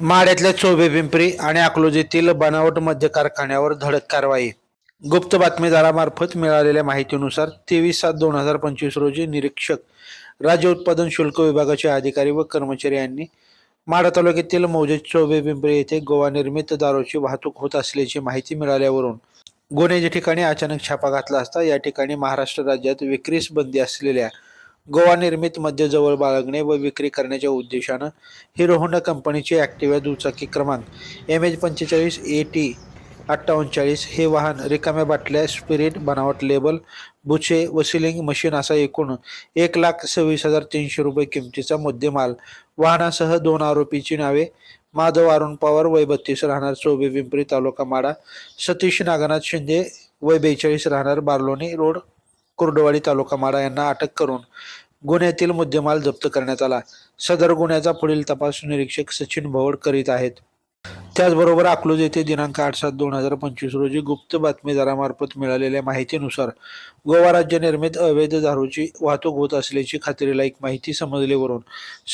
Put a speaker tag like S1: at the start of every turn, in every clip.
S1: माड्यातल्या चोबे पिंपरी आणि अकलोजीतील बनावट मद्य कारखान्यावर धडक कारवाई. गुप्त बातमीदारामार्फत मिळालेल्या माहितीनुसार तेवीस सात दोन हजार पंचवीस रोजी निरीक्षक राज्य उत्पादन शुल्क विभागाचे अधिकारी व कर्मचारी यांनी माढा तालुक्यातील मौजे चोबे पिंपरी येथे गोवा निर्मित दारूची वाहतूक होत असल्याची माहिती मिळाल्यावरून गुन्ह्याच्या ठिकाणी अचानक छापा घातला असता या ठिकाणी महाराष्ट्र राज्यात विक्रीस बंदी असलेल्या गोवा निर्मित मद्य जवळ बाळगणे व विक्री करण्याच्या उद्देशानं हिरो होंडा कंपनीची ॲक्टिव्या दुचाकी क्रमांक एम एच पंचेचाळीस ए टी अठ्ठावन्नचाळीस हे वाहन रिकाम्या बाटल्या स्पिरिट बनावट लेबल बुचे व सिलिंग मशीन असा एकूण एक लाख सव्वीस हजार तीनशे रुपये किमतीचा मुद्देमाल. वाहनासह दोन आरोपीची नावे माधव अरुण पवार वय बत्तीस राहणार चोबे पिंपरी तालुका माडा सतीश नागनाथ शिंदे वय बेचाळीस राहणार बार्लोनी रोड कुर्डवाडी तालुका माडा यांना अटक करून गुन्ह्यातील मुद्देमाल जप्त करण्यात आला. सदर गुन्ह्याचा पुढील तपास निरीक्षक सचिन भवड करीत आहेत. त्याचबरोबर अकलूज येथे दिनांक आठ सात दोन हजार पंचवीस रोजी गुप्त बातमीदारामार्फत मिळालेल्या माहितीनुसार गोवा राज्य निर्मित अवैध दारूची वाहतूक होत असल्याची खात्रीलायक माहिती समजल्यावरून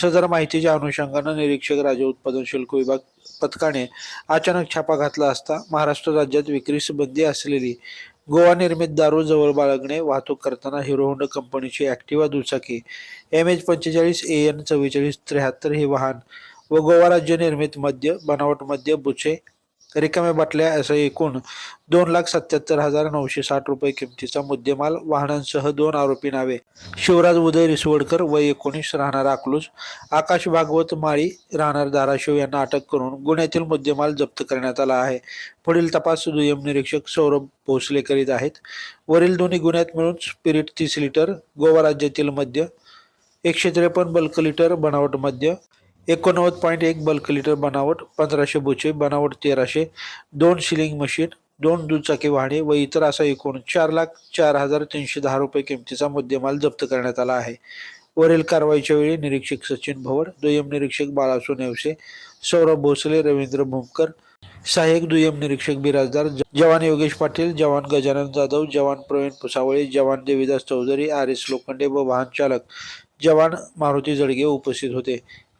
S1: सदर माहितीच्या अनुषंगानं निरीक्षक राज्य उत्पादन शुल्क विभाग पथकाने अचानक छापा घातला असता महाराष्ट्र राज्यात विक्रीस बंदी असलेली गोवा निर्मित दारू जवळ बाळगणे वाहतूक करताना हिरो होंडा कंपनीची ॲक्टिवा दुचाकी एम एच पंचेचाळीस ए एन चव्वेचाळीस त्र्याहत्तर हे वाहन व गोवा राज्य निर्मित मद्य बनावट मद्य बुचे रिकाम्या बाटल्या असं एकूण दोन लाख सत्याहत्तर हजार नऊशे साठ रुपये किमतीचा मुद्देमाल वाहनांसह दोन आरोपी नावे. शिवराज उदय रिसवडकर व एकोणीस राहणार अकलूज आकाश भागवत माळी राहणार धाराशिव यांना अटक करून गुन्ह्यातील मुद्देमाल जप्त करण्यात आला आहे. पुढील तपास दुय्यम निरीक्षक सौरभ भोसले करीत आहेत. वरील दोन्ही गुन्ह्यात मिळून स्पिरिट तीस लिटर गोवा राज्यातील मद्य एकशे त्रेपन्न बल्क लिटर बनावट मद्य एकोणनव्वद पॉईंट एक बल्क लिटर बनावट पंधराशे बुचे बनावट तेराशे दोन शिलिंग मशीन दोन दुचाकी वाहने व इतर असा एकूण चार लाख चार हजार तीनशे दहा रुपये किमतीचा मुद्देमाल जप्त करण्यात आला आहे. वरील कारवाईच्या वेळी निरीक्षक सचिन भवड दुय्यम निरीक्षक बाळासू नेवसे सौरभ भोसले रवींद्र भूमकर सहाय्यक दुय्यम निरीक्षक बिराजदार जवान योगेश पाटील जवान गजानन जाधव जवान प्रवीण पुसावळे जवान देवीदास चौधरी आर एस लोखंडे व वाहन चालक जवान मारुती जडगे उपस्थित होते.